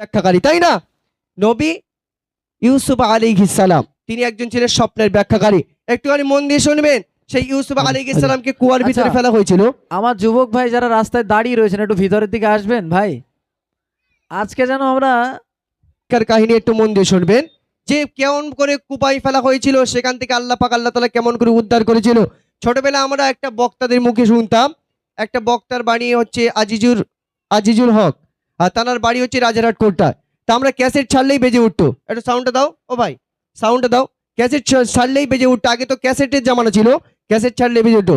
ব্যাখ্যাকারী তাই না? নবী ইউসুফ আলী সালাম তিনি একজন ছিলেন স্বপ্নের ব্যাখ্যাকারী। একটুখানি মন দিয়ে শুনবেন সেই ইউসুফ আলী সালামকে কুয়ার ভিতরে আচ্ছা। ফেলা হয়েছিল। আমার যুবক ভাই যারা রাস্তায় দাঁড়িয়ে রয়েছেন একটু ভিতরের দিকে আসবেন ভাই। আজকে যেন আমরা কাহিনী একটু মন দিয়ে শুনবেন। যে কেমন করে কুপাই ফেলা হয়েছিল সেখান থেকে আল্লাহ পাক আল্লাহ তালা কেমন করে উদ্ধার করেছিল। ছোটবেলা আমরা একটা বক্তাদের মুখে শুনতাম একটা বক্তার বাড়ি হচ্ছে আজিজুর আজিজুল হক। আর তানার বাড়ি হচ্ছে রাজারহাট কোর্টটা তা আমরা ক্যাসেট ছাড়লেই বেজে উঠতো। একটু সাউন্ডটা দাও, ও ভাই সাউন্ডটা দাও। ক্যাসেট ছাড়লেই বেজে উঠতো। আগে তো ক্যাসেটের জামানা ছিল, ক্যাসেট ছাড়লে বেজে উঠতো।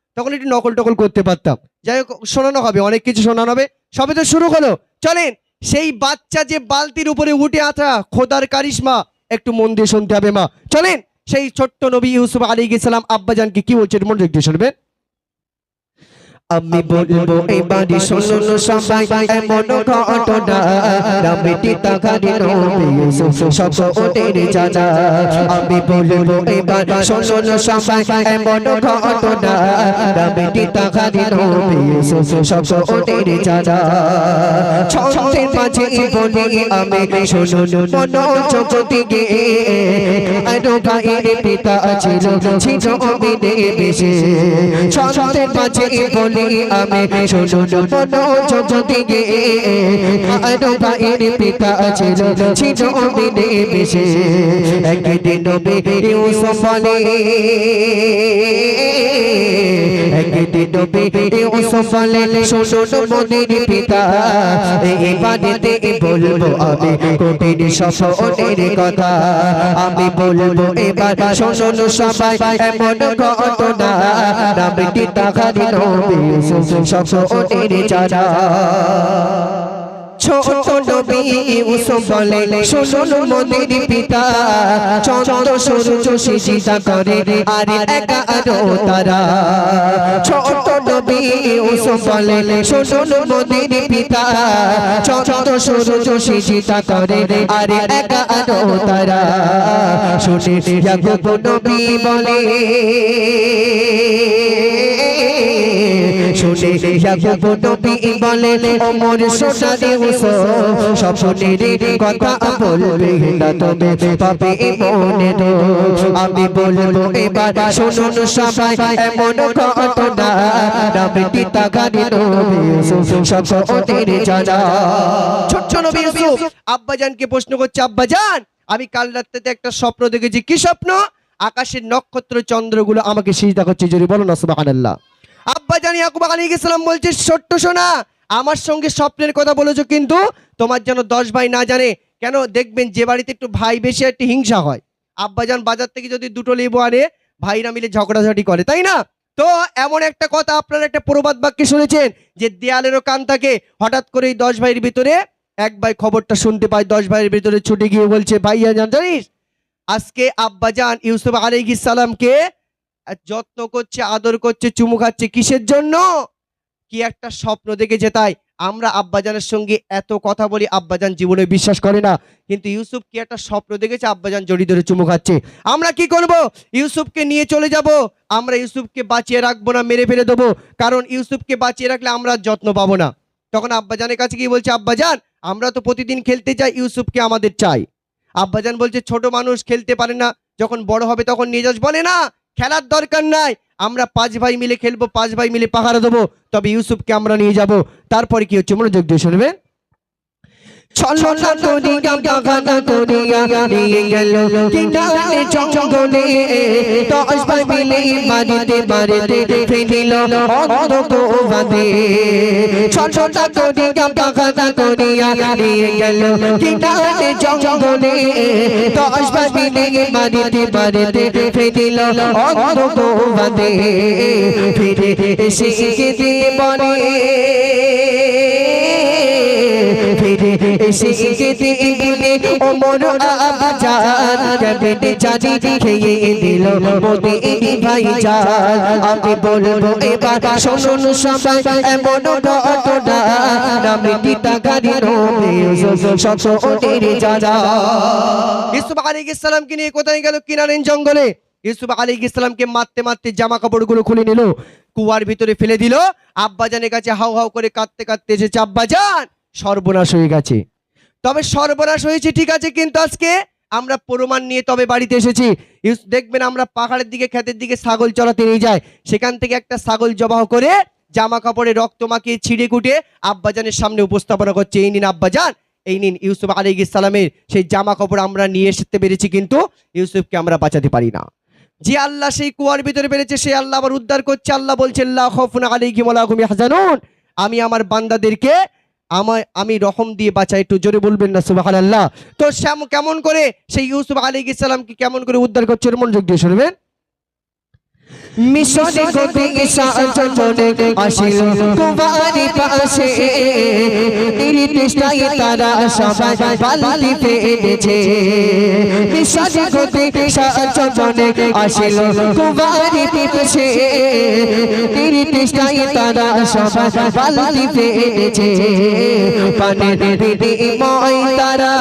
তখন একটু নকল টকল করতে পারতাম। যাই হোক, শোনানো হবে, অনেক কিছু শোনানো হবে। সবে তো শুরু হলো। চলেন, সেই বাচ্চা যে বালতির উপরে উঠে আছা খোদার কারিশমা, একটু মন দিয়ে শুনতে হবে মা। চলেন, সেই ছোট্ট নবী ইউসুফ আলী গেছিলাম আব্বাজানকে কি বলছে মন দিয়ে শুনবেন। আমি বলব এবারে শোনো সবাই, এমন ঘটনা। রামেটি তাকারি নবী ওদের জানা আমি বলব এবার শোনো সবাই, এমন ঘটনা। রামেটি তাকারি সব ওদের জানা ছন্দের মাঝে বলি আমি শোনো মনো জগতিকে আরও গায়ের পিতা ছিল ছিল অমিনে বেশে। ছন্দের মাঝে বলি আমি শোনো মনো জগতিকে আরও গায়ের পিতা ছিল ছিল অমিনে বেশে একদিন একদিন নবী ইউসুফ বলে শোনো মনের পিতা। এবারেতে বলব আমি কঠিন সফরের কথা। বলব এবার শোনো সবাই, এমন ঘটনা। নামটি তাহারি নবী সফরের ছোট নবী ইউসুফ বলে শোনো মনের পিতা, চন্দ্র সূর্য সিজদা করে আর এগারো তারা। ছোট নবী ইউসুফ বলে শোনো মনের পিতা, চন্দ্র সূর্য সিজদা করে আর এগারো তারা। শুনে ইয়াকুব নবী বলে, শুনে ইয়াকুব নবী বলে ওমর সোনারে উসো স্বপ্নের কথা বলবে না তবে পাবে মনে আমি বলব এবার শুনুন সবাই এমন ঘটনা নামটি তাগারি নবী ইউসুফ জানা ছোট্ট নবী ইউসুফ আব্বাজানকে প্রশ্ন করছে আব্বাজান আমি কাল রাত্রিতে একটা স্বপ্ন দেখেছি কি স্বপ্ন? আকাশের নক্ষত্র চন্দ্রগুলো আমাকে সিজদা করছে জোরে বলো না সুবহানাল্লাহ। আব্বা জানি ইয়াকুব আলাইহিস সালাম বলছে ছোট্ট সোনা আমার সঙ্গে স্বপ্নের কথা বলেছ কিন্তু তোমার যেন দশ ভাই না জানে। কেন? দেখবেন যে বাড়িতে একটু ভাই বেশি একটু হিংসা হয়। আব্বাজান বাজার থেকে যদি দুটো লেবু আনে, ভাইরা মিলে ঝগড়াঝাটি করে, তাই না? তো এমন একটা কথা আপনারা একটা প্রবাদ বাক্যে শুনেছেন যে দেয়ালেরও কান থাকে। হঠাৎ করে এই দশ ভাইয়ের ভিতরে এক ভাই খবরটা শুনতে পায়, দশ ভাইয়ের ভিতরে ছুটে গিয়ে বলছে, ভাইয়া জান, জানিস? আজকে আব্বাজান ইউসুফ আলাইহিস সালামকে যত্ন করছে, আদর করছে, চুমু খাচ্ছে কিসের জন্য? কি একটা স্বপ্ন দেখেছে তাই? আমরা আব্বাজানের সঙ্গে এত কথা বলি, আব্বাজান জীবনে বিশ্বাস করে না। কিন্তু ইউসুফ কি একটা স্বপ্ন দেখেছে? আব্বাজান জড়ি ধরে চুমু খাচ্ছে। আমরা কি করব? ইউসুফকে নিয়ে চলে যাব। আমরা ইউসুফকে বাঁচিয়ে রাখব না, মেরে ফেলে দেবো। কারণ ইউসুফকে বাঁচিয়ে রাখলে আমরা যত্ন পাবো না। তখন আব্বাজানের কাছে কি বলছে, আব্বাজান, আমরা তো প্রতিদিন খেলতে চাই, ইউসুফকে আমাদের চাই। আব্বাজান বলছে, ছোট মানুষ খেলতে পারে না। যখন বড় হবে তখন নিয়ে যাস। বলে, না খেলার দরকার নাই। আমরা পাঁচ ভাই মিলে খেলব, পাঁচ ভাই মিলে পাহারা দেবো, তবে ইউসুফকে আমরা নিয়ে যাব। তারপরে কি হচ্ছে? মনোযোগ দিয়ে শুনবে ছলনা করিয়া বাগানা করিয়া নিয়ে গেল কিনারে জঙ্গলে। দশ ভাই মিলে বাড়িতে বাড়িতে ফিরিল অন্ধ বাদে ছলনা করিয়া বাগানা করিয়া নিয়ে গেল কিনারে জঙ্গলে। দশ ভাই মিলে বাড়িতে বাড়িতে ফিরিল অন্ধ বাদে ফিরে এসে বলে ফিরে যারা ইউসুফ আলী ইসলামকে কোথায় গেল জঙ্গলে? মারতে মারতে জামা কাপড়গুলো খুলে নিল, কুয়ার ভিতরে ফেলে দিল। আব্বাজানের কাছে হাউ হাউ করে কাঁদতে কাঁদতে এসেছে আব্বাজান সর্বনাশ হয়ে গেছে। তবে সর্বনাশ হয়েছে, ঠিক আছে, কিন্তু আজকে আমরা প্রমাণ নিয়ে তবে বাড়িতে এসেছি। দেখবেন আমরা পাহাড়ের দিকে, ক্ষেতের দিকে ছাগল চড়াতে নিয়ে যাই। সেখান থেকে একটা ছাগল জবাহ করে জামা কাপড়ে রক্ত মাখিয়ে ছিঁড়ে কুটে আব্বাজানের সামনে উপস্থাপনা করছে। এই নিন আব্বাজান, এই নিন ইউসুফ আলী ইসলামের সেই জামা কাপড় আমরা নিয়ে এসতে পেরেছি, কিন্তু ইউসুফকে আমরা বাঁচাতে পারি না। যে আল্লাহ সেই কুয়ার ভিতরে পেরেছে, সেই আল্লাহ আবার উদ্ধার করছে। আল্লাহ বলছে আল্লাহ খফুন আলাইহিম ওয়া লাহুম ইয়াহজানুন। আমি আমার বান্দাদেরকে আমায় আমি রহম দিয়ে বাঁচাই। একটু জোরে বলবেন না, সুবহানাল্লাহ। তো শ্যাম কেমন করে, সেই ইউসুফ আলী ইসলামকে কেমন করে উদ্ধার করছে মনোযোগ দিয়ে শুনবেন। মিশনে গতি সাজনে আসিল কুমারি পাশে তেরি তেষ্টায় তারা সবাই বালতি পেয়েছে মিশনে গতি সাজনে আসিল কুমারি পাশে তেরি তেষ্টায় তারা সবাই বালতি পেয়েছে পানে দিদি ময় তারা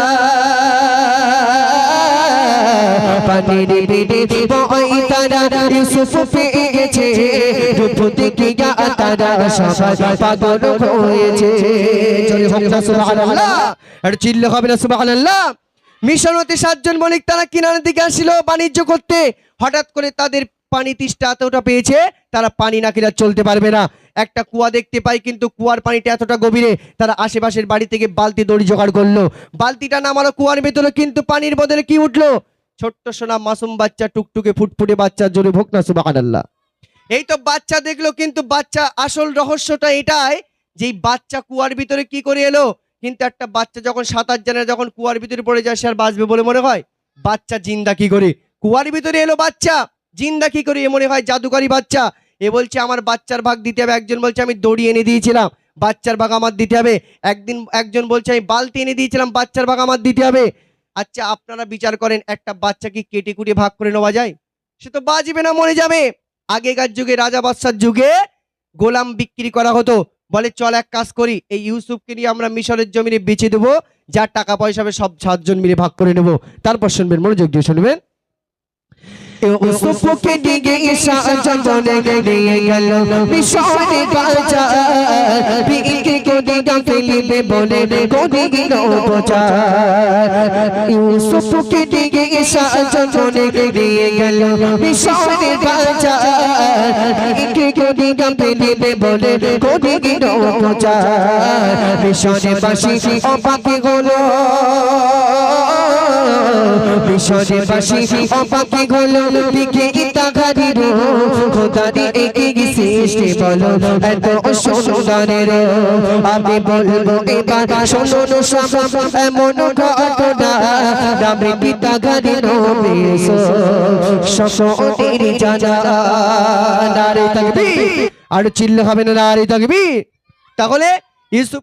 বই তারা ইউসুফ পেয়েছে গা তারা সবাই পাগল হয়েছে সুবহানাল্লাহ আর চিল্লে হবে না সুবহানাল্লাহ মিশন হতে সাতজন তারা কিনারের দিকে আসছিল বাণিজ্য করতে হঠাৎ করে তাদের পানি তিষ্টা এতটা পেয়েছে তারা পানি না কিনা চলতে পারবে না একটা কুয়া দেখতে পাই কিন্তু কুয়ার পানিটা এতটা গভীরে তারা আশেপাশের বাড়ি থেকে বালতি দড়ি জোগাড় করল বালতিটা নামালো কুয়ার ভেতরে কিন্তু পানির বদলে কি উঠল ছোট্ট সোনা মাসুম বাচ্চা, টুকটুকে, ফুটফুটে বাচ্চা, জোরে ভোগ না, সুবহানাল্লাহ। এই তো বাচ্চা দেখল, কিন্তু বাচ্চা আসল রহস্যটা এটাই যে বাচ্চা কুয়ার ভিতরে কি করে এলো? কিন্তু একটা বাচ্চা যখন সাঁতার জানে যখন কুয়ার ভিতরে পড়ে যায়, সে আর বাঁচবে বলে মনে হয়? বাচ্চা জিন্দা কি করে? কুয়ার ভিতরে এলো বাচ্চা, জিন্দা কি করে? এ মনে হয় জাদুকারি বাচ্চা। এ বলছে, আমার বাচ্চার ভাগ দিতে হবে। একজন বলছে, আমি দড়ি এনে দিয়েছিলাম, বাচ্চার ভাগ আমার দিতে হবে। একদিন একজন বলছে, আমি বালতি এনে দিয়েছিলাম, বাচ্চার ভাগ আমার দিতে হবে। আচ্ছা আপনারা বিচার করেন একটা বাচ্চাকে কেটে কুটে ভাগ করে নেওয়া যায়? সে তো বাজবে না মনে যাবে। আগেকার যুগে, রাজা বাদশার যুগে গোলাম বিক্রি করা হতো। বলে, চল এক কাজ করি, এই ইউসুফকে নিয়ে আমরা মিশরের জমিনে বেঁচে দেবো। যার টাকা পয়সা হবে, সব সাতজন মিলে ভাগ করে নেব। তারপর শুনবেন, মনোযোগ দিয়ে শুনবেন। ইউসুফকে দিকে ঈশা জনে দিয়ে গেল মিশনে বাজা বিকে কোদি ফেলিবে বলে কোদি গিল বোঝা ইউসুফকে দিকে ঈশা জনে দিয়ে গেল মিশনে বাজা বিকে কোদি ফেলিবে বলে কোদি গিল বোঝা মিশনে বাসি অপাকে হলো মিশনে বাসি অপাকে হলো দিকে খোদারি একে বলো এত সুন্দরের আমি বলব এবার শোনো সব, এমন ঘটনা পিতা জানা, নারে আর চিল্লে হবে না নারে তাকবীর তাহলে ইউসুফ